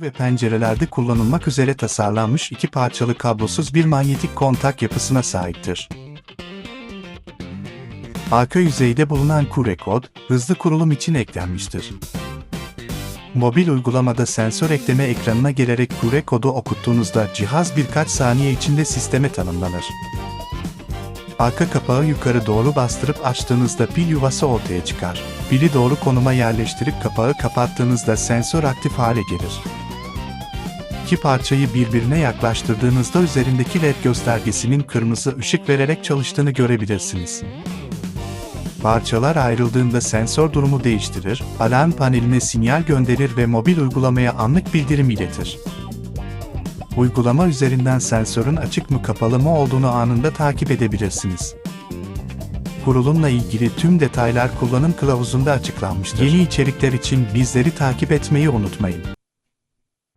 ve pencerelerde kullanılmak üzere tasarlanmış iki parçalı kablosuz bir manyetik kontak yapısına sahiptir. Arka yüzeyde bulunan kure kod, hızlı kurulum için eklenmiştir. Mobil uygulamada sensör ekleme ekranına gelerek kure kodu okuttuğunuzda cihaz birkaç saniye içinde sisteme tanımlanır. Arka kapağı yukarı doğru bastırıp açtığınızda pil yuvası ortaya çıkar. Pili doğru konuma yerleştirip kapağı kapattığınızda sensör aktif hale gelir. İki parçayı birbirine yaklaştırdığınızda üzerindeki led göstergesinin kırmızı ışık vererek çalıştığını görebilirsiniz. Parçalar ayrıldığında sensör durumu değiştirir, alarm paneline sinyal gönderir ve mobil uygulamaya anlık bildirim iletir. Uygulama üzerinden sensörün açık mı kapalı mı olduğunu anında takip edebilirsiniz. Kurulumla ilgili tüm detaylar kullanım kılavuzunda açıklanmıştır. Yeni içerikler için bizleri takip etmeyi unutmayın.